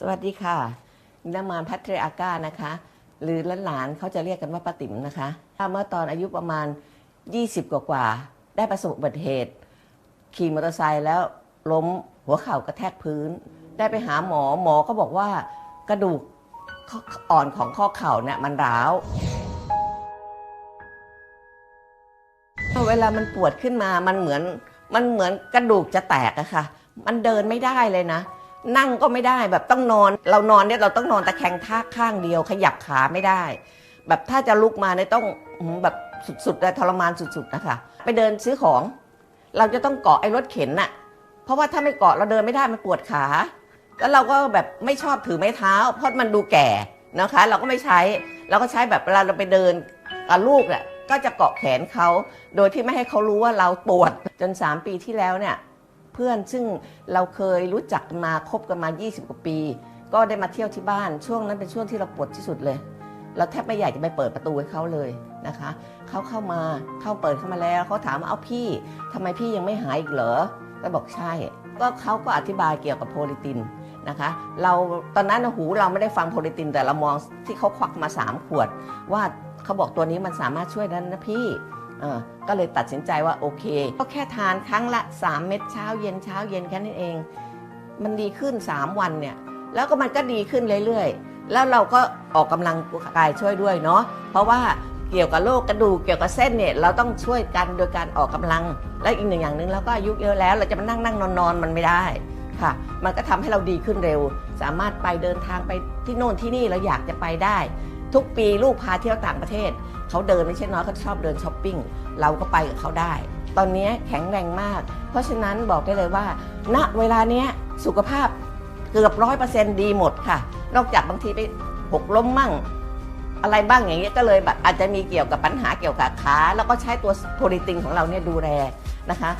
สวัสดีค่ะนามานพัทรอาก้านะคะ หรือหลานๆเขาจะเรียกกันว่าป้าติ๋มนะคะเมื่อตอนอายุประมาณ 20 กว่าๆได้ประสบอุบัติเหตุ ขี่มอเตอร์ไซค์แล้วล้มหัวเข่ากระแทกพื้น ได้ไปหาหมอหมอก็บอกว่ากระดูกออ่อนของข้อเข่าเนี่ยมันร้าวเวลามันปวดขึ้นมามันเหมือนมันเหมือนกระดูกจะแตกอะค่ะ มันเดินไม่ได้เลยนะ นั่งก็ไม่ได้แบบต้องนอน เรานอนเนี่ยเราต้องนอนตะแคงท่าข้างเดียว ขยับขาไม่ได้ แบบถ้าจะลุกมาเนี่ยต้องแบบสุดๆเลยทรมานสุดๆนะคะ ไปเดินซื้อของ เราจะต้องเกาะไอ้รถเข็นน่ะ เพราะว่าถ้าไม่เกาะเราเดินไม่ได้มันปวดขา แล้วเราก็แบบไม่ชอบถือไม้เท้า เพราะมันดูแก่นะคะ เราก็ไม่ใช้เราก็ใช้แบบเวลาเราไปเดินกับลูกเนี่ยก็จะเกาะแขนเขาโดยที่ไม่ให้เขารู้ว่าเราปวดจน 3 ปีที่แล้วเนี่ย เพื่อน ซึ่งเราเคยรู้จักมาคบกันมา 20 กว่าปี ก็ได้มาเที่ยวที่บ้าน ช่วงนั้นเป็นช่วงที่เราปวดที่สุดเลย เราแทบไม่อยากจะไปเปิดประตูให้เขาเลยนะคะเขาเข้ามาเข้าเปิดเข้ามาแล้วเขาถามว่าเอาพี่ทำไมพี่ยังไม่หายอีกเหรอก็บอกใช่ ก็เขาก็อธิบายเกี่ยวกับโพลิตินนะคะเราตอนนั้นหูเราไม่ได้ฟังโพลิตินแต่เรามองที่เขาควักมา 3 ขวด ว่าเขาบอกตัวนี้มันสามารถช่วยได้นะพี่ ก็เลยตัดสินใจว่าโอเค ก็แค่ทานครั้งละ 3 เม็ดเช้าเย็นเช้าเย็นแค่นั้นเอง มันดีขึ้น 3 วันเนี่ย แล้วก็มันก็ดีขึ้นเรื่อยๆ แล้วเราก็ออกกำลังกายช่วยด้วยเนาะเพราะว่าเกี่ยวกับโรคกระดูกเกี่ยวกับเส้นเนี่ยเราต้องช่วยกันโดยการออกกำลัง และอีกหนึ่งอย่างหนึ่งเราก็อายุเยอะแล้ว เราจะมานั่งนั่งนอนนอนมันไม่ได้ค่ะ มันก็ทำให้เราดีขึ้นเร็ว สามารถไปเดินทางไปที่โน่นที่นี่เราอยากจะไปได้ ทุกปีลูกพาเที่ยวต่างประเทศ เขาเดินไม่ใช่น้อยเขาชอบเดินช้อปปิ้งเราก็ไปกับเขาได้ ตอนนี้แข็งแรงมาก เพราะฉะนั้นบอกได้เลยว่า ณเวลาเนี้ยสุขภาพเกือบร้อยเปอร์เซ็นต์ดีหมดค่ะ นอกจากบางทีไปหกล้มมั่ง อะไรบ้างอย่างเงี้ยก็เลยแบบอาจจะมีเกี่ยวกับปัญหาเกี่ยวกับขาแล้วก็ใช้ตัวโพลิตินของเราเนี่ยดูแลนะคะ